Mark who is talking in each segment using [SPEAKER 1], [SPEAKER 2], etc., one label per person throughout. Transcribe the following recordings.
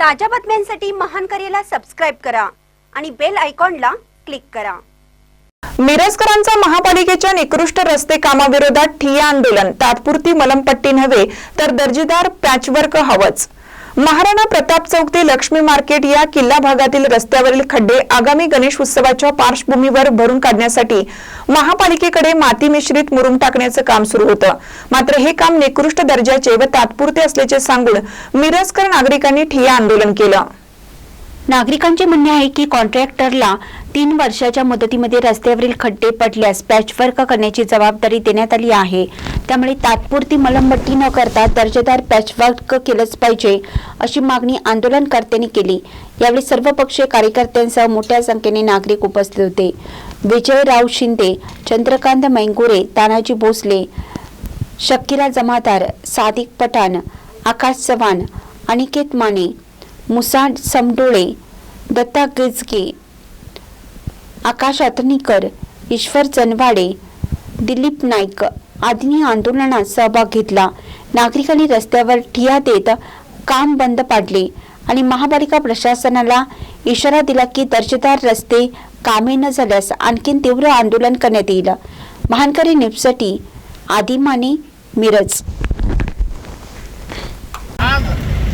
[SPEAKER 1] ताज्या बातम्यांसाठी महान करेला सबस्क्राईब करा आणि बेल आयकॉनला क्लिक करा.
[SPEAKER 2] मिरजकरांचा महापालिकेच्या निकृष्ट रस्ते कामाविरोधात ठिय्या आंदोलन तात्पुरती मलमपट्टी नव्हे तर दर्जेदार पॅचवर्क हवंच. महाराणा प्रताप चौक ते लक्ष्मी मार्केट या किल्ला भागातील रस्त्यावरील खड्डे आगामी गणेश उत्सवाच्या पार्श्वभूमीवर भरून काढण्यासाठी महापालिकेकडे माती मिश्रित मुरुम टाकण्याचं काम सुरू होतं. मात्र हे काम निकृष्ट दर्जाचे व तात्पुरते असल्याचे सांगून मिरजकर नागरिकांनी ठिय्या आंदोलन केलं.
[SPEAKER 3] नागरिकांचे म्हणणे आहे की कॉन्ट्रॅक्टरला तीन वर्षाच्या मुदतीमध्ये रस्त्यावरील खड्डे पडल्यास पॅचवर्क करण्याची जबाबदारी देण्यात आली आहे. त्यामुळे तात्पुरती मलमपट्टी न करता दर्जेदार पॅचवर्क केलंच पाहिजे अशी मागणी आंदोलनकर्त्यांनी केली. यावेळी सर्व पक्षीय कार्यकर्त्यांसह मोठ्या संख्येने नागरिक उपस्थित होते. विजयराव शिंदे चंद्रकांत मैंगुरे तानाजी भोसले शकिरा जमादार सादिक पठाण आकाश चव्हाण अनिकेत माने मुसा समडोळे दत्ता गिजगे आकाश अतनीकर ईश्वर चनवाडे दिलीप नाईक आदींनी आंदोलनात सहभाग घेतला. नागरिकांनी रस्त्यावर ठिया देत काम बंद पाडले आणि महापालिका प्रशासनाला इशारा दिला की दर्जेदार रस्ते कामे न झाल्यास आणखीन तीव्र आंदोलन करण्यात येईल. महानकरी निपसाठी आदिमाने मिरज.
[SPEAKER 4] आज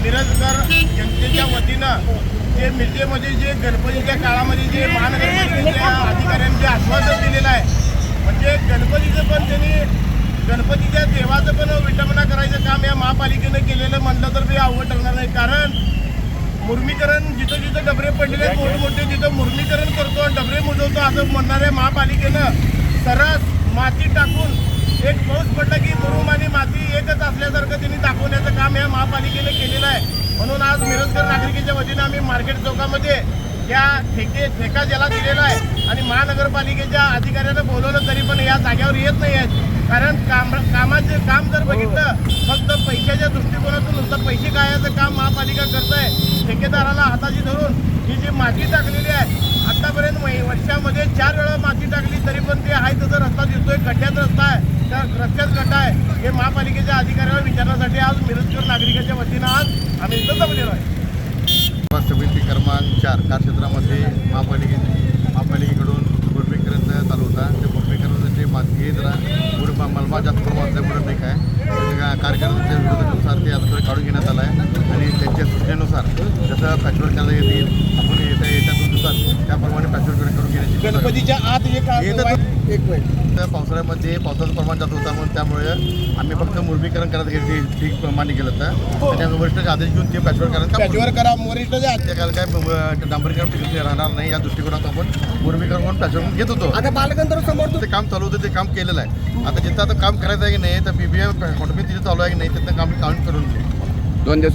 [SPEAKER 4] मिरजकर जनतेच्या वतीनं जे मिरजेमध्ये जे गणपतीच्या काळामध्ये जे महानगरपालिकेच्या अधिकाऱ्यांनी जे आश्वासन दिलेलं आहे म्हणजे गणपतीचं पण त्यांनी गणपतीच्या देवाचं पण विटंबना करायचं काम या महापालिकेनं केलेलं म्हटलं तर ते अवघड ठरणार नाही. कारण मुर्मीकरण जिथं जिथं डबरे पडलेले मोठे मोठे तिथं मुर्मीकरण करतो आणि डबरे मुजवतो असं म्हणणाऱ्या महापालिकेनं सरस माती टाकून एक पाऊस पडला की मुरुम आणि माती एकच असल्यासारखं त्यांनी दाखवण्याचं काम या महापालिकेने केलेलं आहे म्हणून आज मिरजकर नागरिकेच्या वतीनं आम्ही मार्केट चौकामध्ये या ठेके ठेका ज्याला दिलेला आहे आणि महानगरपालिकेच्या अधिकाऱ्यांना बोलवलं तरी पण या जाग्यावर येत नाही आहेत. कारण काम कामाचे काम जर बघितलं फक्त पैशाच्या दृष्टिकोनातून नुसतं पैसे काढायचं काम महापालिका करत आहे ठेकेदाराला हाताशी धरून ही जी माती टाकलेली आहे आतापर्यंत मै- वर्षामध्ये चार वेळा माती टाकली तरी पण ते आहे तसं रस्ता दिसतोय खड्ड्यात रस्ता आहे त्या रस्त्यात खड्डा आहे हे महापालिकेच्या अधिकाऱ्याला विचारण्यासाठी आज मिरजकर नागरिकांच्या वतीनं आज आम्ही इथं जमलेलो आहे.
[SPEAKER 5] समिती क्रमांक चार कार्यक्षेत्रामध्ये महापालिके महापालिकेकडून मुरमीकरण चालू होता. त्या मुरमीकरणाचे माती जरा पूर्ण मलबा जास्त प्रमाणात असल्यामुळे नाही काय कार्यकर्त्यांच्या विरोधानुसार ते आता काढून घेण्यात आलं आहे. आणि त्यांच्या सूचनेनुसार जसं पॅचवर्क चालू येतील आपण येत्या येत्या त्याप्रमाणे पॅचवर्क करून घेण्याची करू.
[SPEAKER 4] गणपतीच्या आत एक
[SPEAKER 5] एक मिनिट. त्या पावसाळ्यामध्ये पावसाचं प्रमाण जास्त होता म्हणून त्यामुळे आम्ही फक्त मुरमीकरण करत घेतली ठीक मान्य केलं होतं. त्याच्या वरिष्ठ आदेश घेऊन ते काम
[SPEAKER 4] पॅचवर करा
[SPEAKER 5] त्या काल काय डांबरीकरण टिकून राहणार नाही या दृष्टिकोनात आपण मुरमीकरण म्हणून पॅचवरून घेत होतो.
[SPEAKER 4] आता बालगंधर्व समोर
[SPEAKER 5] ते काम चालू होतं ते काम केलेलं आहे. आता जिथं आता काम करायचं आहे की नाही तर बीबीएम कॉन्ट्रीब्युट तिथे चालू आहे की नाही तिथं काम काउंट करून
[SPEAKER 6] दोन दिवसात